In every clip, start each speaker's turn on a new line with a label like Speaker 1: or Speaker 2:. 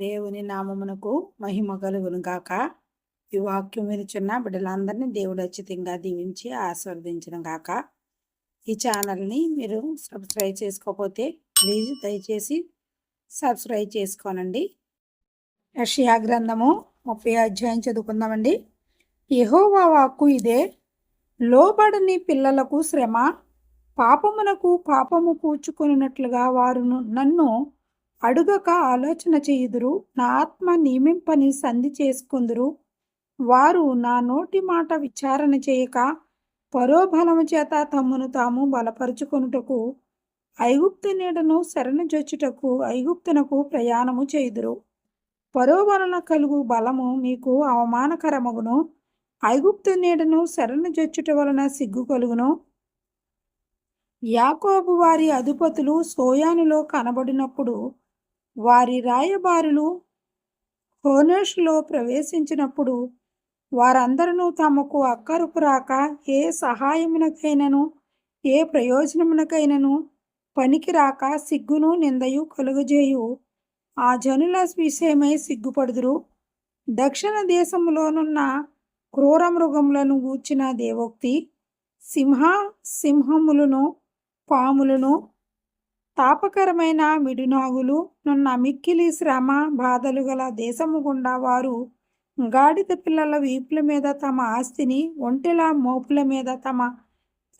Speaker 1: దేవుని నామమునకు మహిమ కలుగును గాక. ఈ వాక్యం వినిచున్న బిడ్డలందరినీ దేవుడు అచ్చితంగా దీవించి ఆస్వాదించడం గాక. ఈ ఛానల్ని మీరు సబ్స్క్రైబ్ చేసుకోకపోతే ప్లీజ్ దయచేసి సబ్స్క్రైబ్ చేసుకోనండి. యషయా గ్రంథము ముప్పై అధ్యాయం చదువుకుందామండి. యహోవా వాక్కు ఇదే లోబడని పిల్లలకు శ్రమ పాపమునకు పాపము పూచుకొనినట్లుగా వారు నన్ను అడుగక ఆలోచన చేయుదురు నా ఆత్మ నియమింపని సంధి చేసుకుందురు. వారు నా నోటి మాట విచారణ చేయక పరోబలము చేత తమ్మును తాము బలపరుచుకొనుటకు ఐగుప్తు నీడను శరణజొచ్చుటకు ఐగుప్తునకు ప్రయాణము చేయుదురు. పరోబలన కలుగు బలము మీకు అవమానకరమగును. ఐగుప్తు నీడను శరణజొచ్చుట వలన సిగ్గు కలుగును. యాకోబు వారి అధిపతులు సోయానులో కనబడినప్పుడు వారి రాయబారులు హోనర్స్లో ప్రవేశించినప్పుడు వారందరూ తమకు అక్కరకు రాక ఏ సహాయమునకైనను ఏ ప్రయోజనమునకైనను పనికి రాక సిగ్గును నిందయు కలుగజేయు. ఆ జనుల విషయమై సిగ్గుపడుదురు. దక్షిణ దేశంలోనున్న క్రూర మృగములను గూర్చిన దేవోక్తి సింహ సింహములను పాములను తాపకరమైన మిడునాగులు నున్న మిక్కిలి శ్రమ బాధలు గల దేశము గుండా వారు గాడిద పిల్లల వీపుల మీద తమ ఆస్తిని ఒంటెల మోపుల మీద తమ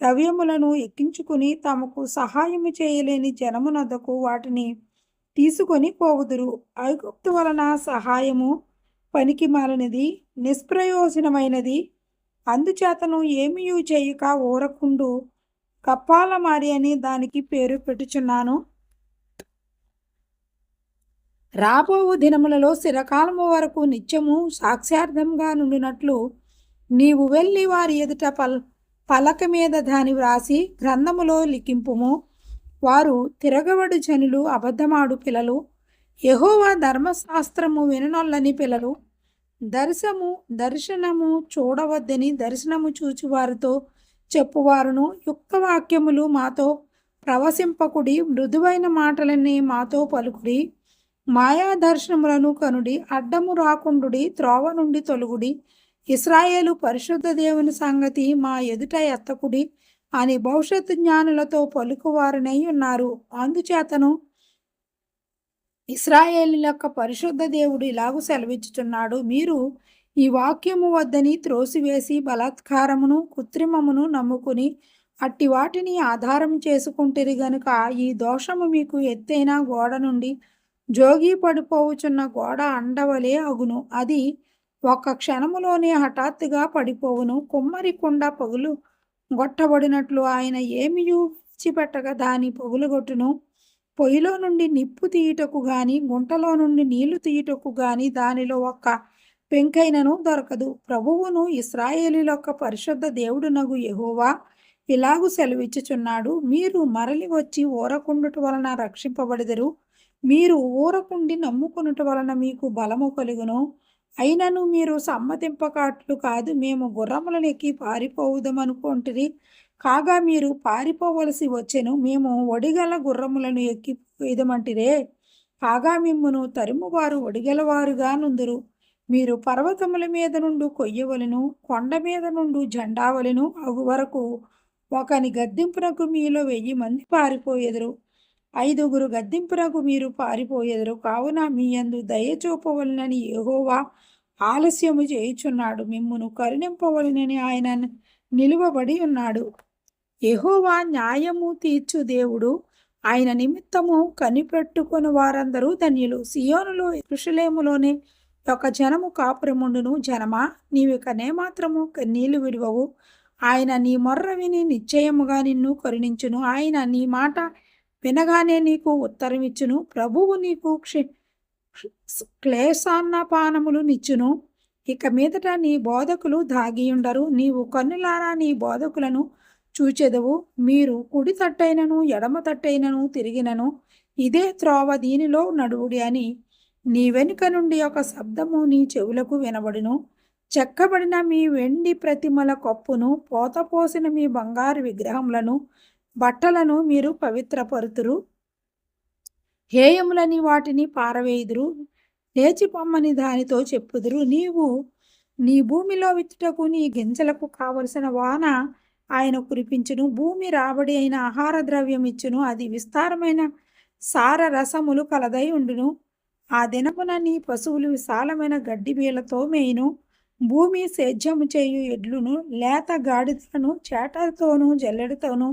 Speaker 1: ద్రవ్యములను ఎక్కించుకుని తమకు సహాయము చేయలేని జనమునద్దకు వాటిని తీసుకొని పోగుదురు ఐగుప్తు వలన సహాయము పనికి మాలనిది నిష్ప్రయోజనమైనది. అందుచేతను ఏమీ చేయక ఊరకుండు కప్పాలమారి అని దానికి పేరు పెట్టుచున్నాను. రాబోవు దినములలో శిరకాలము వరకు నిత్యము సాక్ష్యార్థంగా నుండినట్లు నీవు వెళ్ళి వారి ఎదుట పల్ పలక మీద దాని వ్రాసి గ్రంథములో లిఖింపుము. వారు తిరగబడు జనులు అబద్ధమాడు పిల్లలు యహోవా ధర్మశాస్త్రము విననొల్లని పిల్లలు దర్శము దర్శనము చూడవద్దని దర్శనము చూచి వారితో చెప్పువారును. యుక్త వాక్యములు మాతో ప్రవశింపకుడి మృదువైన మాటలన్నీ మాతో పలుకుడి. మాయా దర్శనములను కనుడి అడ్డము రాకుండుడి త్రోవ నుండి తొలుగుడి. ఇస్రాయేలు పరిశుద్ధ దేవుని సంగతి మా ఎదుట ఎత్తకుడి అని భవిష్యత్తు జ్ఞానులతో పలుకువారనై ఉన్నారు. అందుచేతను ఇస్రాయేలు యొక్క పరిశుద్ధ దేవుడు ఇలాగూ సెలవిచ్చుచున్నాడు. మీరు ఈ వాక్యము వద్దని త్రోసివేసి బలాత్కారమును కృత్రిమమును నమ్ముకుని అట్టి వాటిని ఆధారం చేసుకుంటేరి గనుక ఈ దోషము మీకు ఎత్తైన గోడ నుండి జోగి పడిపోవుచున్న గోడ అండవలే అగును. అది ఒక క్షణములోనే హఠాత్తుగా పడిపోవును. కుమ్మరి కుండ పగులు గొట్టబడినట్లు ఆయన ఏమియు విడిచిపెట్టక దాని పగులుగొట్టును పొయ్యిలో నుండి నిప్పు తీయుటకు గాని గుంటలో నుండి నీళ్ళు తీయుటకు గాని దానిలో ఒక్క పెంకైనను దొరకదు. ప్రభువును ఇస్రాయేలీలొక్క పరిశుద్ధ దేవుడునగు ఎహోవా ఇలాగు సెలవిచ్చుచున్నాడు. మీరు మరలి వచ్చి ఊరకుండుట వలన రక్షింపబడదరు. మీరు ఊరకుండి నమ్ముకునుట వలన మీకు బలము కలుగును. అయినను మీరు సమ్మతింపకాట్లు కాదు మేము గుర్రములను ఎక్కి పారిపోవుదామనుకుంటురి. కాగా మీరు పారిపోవలసి వచ్చెను మేము ఒడిగల గుర్రములను ఎక్కిపోయిదమంటిరే. కాగా మిమ్మును తరుమువారు ఒడిగలవారుగా నుందురు. మీరు పర్వతముల మీద నుండి కొయ్యవలను కొండ మీద నుండి జెండావలను అగు వరకు ఒకని గద్దింపునకు మీలో వెయ్యి మంది పారిపోయేదరు. ఐదుగురు గద్దింపునకు మీరు పారిపోయేదరు. కావున మీ యందు దయ చూపవలనని యెహోవా ఆలస్యము చేయుచున్నాడు. మిమ్మును కరుణింపవలనని ఆయన నిలువబడి ఉన్నాడు. ఎహోవా న్యాయము తీర్చు దేవుడు. ఆయన నిమిత్తము కనిపెట్టుకుని వారందరూ ధన్యులు. సియోనులో కృషులేములోనే ఒక జనము కాపురముండును జనమా? నీవిక నేమాత్రము కన్నీళ్ళు విడవవు. ఆయన నీ మొర్ర విని నిశ్చయముగా నిన్ను కరుణించును ఆయన నీ మాట వినగానే నీకు ఉత్తరమిచ్చును. ప్రభువు నీకు క్షి క్లేశాన్నపానములు నిచ్చును. ఇక మీదట నీ బోధకులు దాగియుండరు. నీవు కన్నులారా నీ బోధకులను చూచెదవు. మీరు కుడి తట్టైనను ఎడమ తట్టైనను తిరిగినను. ఇదే త్రోవ దీనిలో నడువుడి అని నీ వెనుక నుండి ఒక శబ్దము నీ చెవులకు వినబడును. చెక్కబడిన మీ వెండి ప్రతిమల కప్పును పోతపోసిన మీ బంగారు విగ్రహములను బట్టలను మీరు పవిత్రపరుతురు. హేయములని వాటిని పారవేయుదురు. లేచిపొమ్మని దానితో చెప్పుదురు. నీవు నీ భూమిలో విత్తుటకు నీ గింజలకు కావలసిన వాన ఆయన కురిపించును. భూమి రాబడి అయిన ఆహార ద్రవ్యం ఇచ్చును అది విస్తారమైన సార రసములు కలదై ఉండును. ఆ దినమున నీ పశువులు విశాలమైన గడ్డి బీలతో మేయును. భూమి సేద్యము చేయు ఎడ్లును లేత గాడిదలను చేటతోనూ జల్లెడతోనూ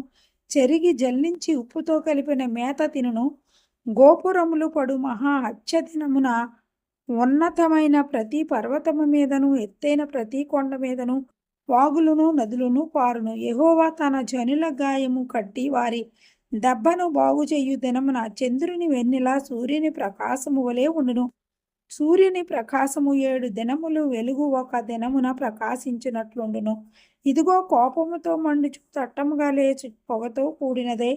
Speaker 1: చెరిగి జల్లించి ఉప్పుతో కలిపిన మేత తినును. గోపురములు పడు మహా అత్యదినమున ఉన్నతమైన ప్రతి పర్వతము మీదను ఎత్తైన ప్రతి కొండ మీదను వాగులును నదులను పారును. ఎహోవా తన జనుల గాయము కట్టి వారి దెబ్బను బాగు చేయు దినమున చంద్రుని వెన్నెల సూర్యుని ప్రకాశము వలె ఉండును. సూర్యుని ప్రకాశము ఏడు దినములు వెలుగు ఒక దినమున ప్రకాశించినట్లుండును. ఇదిగో కోపముతో మండుచు తట్టముగా లేచి పొగతో కూడినదే.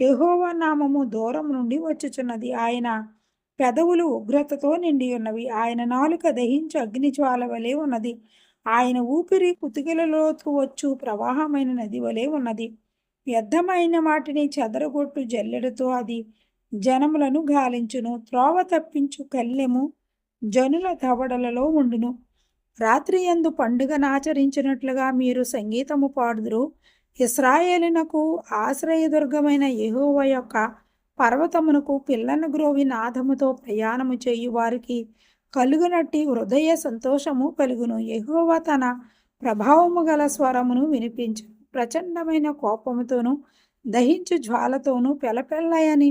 Speaker 1: యహోవ నామము దూరం నుండి వచ్చుచున్నది. ఆయన పెదవులు ఉగ్రతతో నిండి ఉన్నవి ఆయన నాలుక దహించు అగ్నిజ్వాల వలె ఉన్నది. ఆయన ఊపిరి కుతికలలోతు వచ్చు. ప్రవాహమైన నది వలె ఉన్నది. వ్యర్థమైన వాటిని చెదరగొట్టు జల్లెడతో అది జనములను గాలించును. త్రోవ తప్పించు కల్లెము జనుల తవడలలో ఉండును. రాత్రి ఎందు పండుగనాచరించినట్లుగా మీరు సంగీతము పాడుదురు. ఇస్రాయేలినకు ఆశ్రయదుర్గమైన యహోవ యొక్క పర్వతమునకు పిల్లను గ్రోవి నాదముతో ప్రయాణము చేయు వారికి కలుగునట్టి హృదయ సంతోషము కలుగును. ఎహోవ తన ప్రభావము గల స్వరమును వినిపించు. ప్రచండమైన కోపముతోనూ దహించు జ్వాలతోనూ పెలపెల్లయని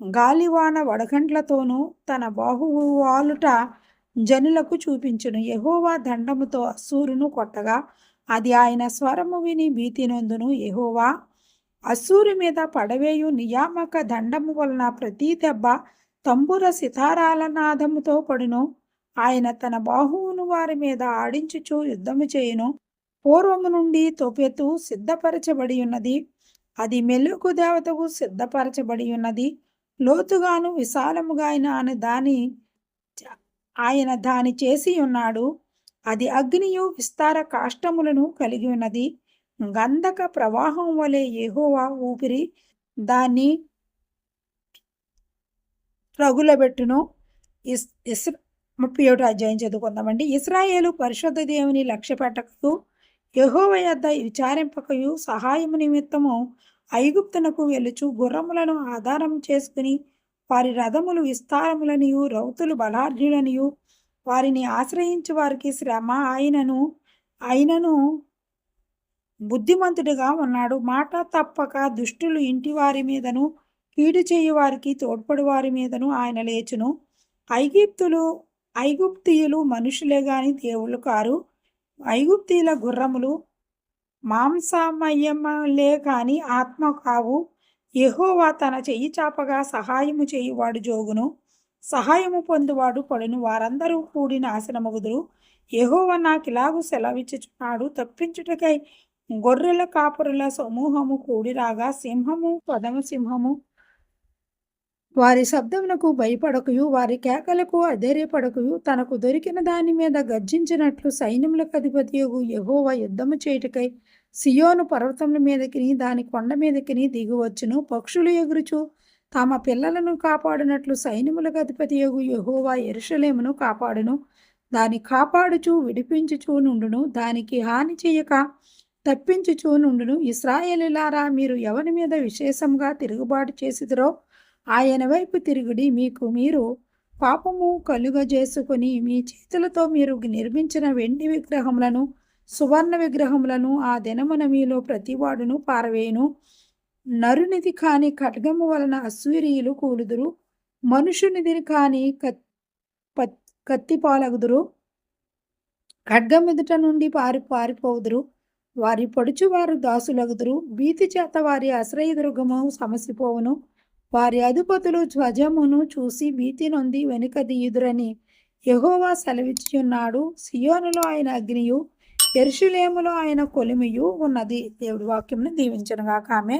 Speaker 1: గాలివాన వడగండ్లతోనూ తన బాహువాలుట జనులకు చూపించును. యహోవా దండముతో అస్సూరును కొట్టగా అది ఆయన స్వరము విని భీతినందును. యహోవా అస్సూరు మీద పడవేయు నియామక దండము వలన ప్రతి దెబ్బ తంబుర సితారాల నాదముతో పడును. ఆయన తన బాహువును వారి మీద ఆడించుచు యుద్ధము చేయును. పూర్వము నుండి తొపెతు సిద్ధపరచబడి ఉన్నది. అది మెలుకు దేవతకు సిద్ధపరచబడి ఉన్నది. లోతుగాను విశాలముగా ఆయన దాని ఆయన దాని చేసి ఉన్నాడు. అది అగ్నియు విస్తార కాష్టములను కలిగి ఉన్నది. గంధక ప్రవాహం వలె ఏహోవా ఊపిరి దాన్ని రగులబెట్టును. ఇస్ ఇస్ ముప్పై ఒకటి అధ్యాయం చదువుకుందామండి. ఇస్రాయేలు పరిశుద్ధ దేవుని లక్ష్య పెట్టకు యహోవయద్ద విచారింపకయు సహాయము నిమిత్తము ఐగుప్తునకు వెలుచు గుర్రములను ఆధారం చేసుకుని వారి రథములు విస్తారములనియు రౌతులు బలార్జులనియు వారిని ఆశ్రయించి వారికి శ్రమ ఆయనను ఆయనను బుద్ధిమంతుడిగా ఉన్నాడు. మాట తప్పక దుష్టులు ఇంటి వారి మీదను కీడు చేయు వారికి తోడ్పడు వారి మీదను ఆయన లేచును. ఐగుప్తులు ఐగుప్తీయులు మనుషులే గాని దేవుళ్ళు కారు. ఐగుప్తీల గుర్రములు మాంసమయమలే కాని ఆత్మ కావు. ఎహోవా తన చెయ్యి చాపగా సహాయము చేయువాడు జోగును. సహాయము పొందువాడు పడును. వారందరూ కూడి నాశనమగుదురు యెహోవా నాకిలాగు సెలవిచ్చుచున్నాడు. తప్పించుటకై గొర్రెల కాపురుల సమూహము కూడిరాగా. సింహము పదము సింహము వారి శబ్దమునకు భయపడకయు వారి కేకలకు అధైర్యపడకయు తనకు దొరికిన దాని మీద గర్జించినట్లు సైన్యములకు అధిపతియగు యహోవ యుద్ధము చేయుటకై సియోను పర్వతముల మీదకిని దాని కొండ మీదకిని దిగువచ్చును. పక్షులు ఎగురుచు తమ పిల్లలను కాపాడినట్లు సైన్యములకు అధిపతియగు యహోవా ఎరుషలేమును కాపాడును. దాని కాపాడుచు విడిపించుచూ నుండును. దానికి హాని చేయక తప్పించుచూ నుండును. ఇస్రాయేలులారా మీరు ఎవరి మీద విశేషంగా తిరుగుబాటు చేసిదిరో ఆయన వైపు తిరుగుడి మీకు మీరు పాపము కలుగజేసుకొని మీ చేతులతో మీరు నిర్మించిన వెండి విగ్రహములను సువర్ణ విగ్రహములను ఆ దినమున మీలో ప్రతివాడును పారవేయును. నరునిది కాని ఖడ్గము వలన అశ్వరీయులు కూలుదురు. మనుషునిది కాని కత్తి పాలగుదురు ఖడ్గం ఎదుట నుండి పారి పారిపోదురు వారి పొడుచువారు దాసులగుదురు. భీతి చేత వారి ఆశ్రయదుర్గము సమసిపోవును. వారి అధిపతులు ధ్వజమును చూసి భీతి నొంది వెనుక దీయుదురని యెహోవా సెలవిచ్చుచున్నాడు సియోనులో ఆయన అగ్నియు ఎరుషులేములో ఆయన కొలిమియు ఉన్నది. దేవుడి వాక్యంను దీవించనుగాక. ఆమె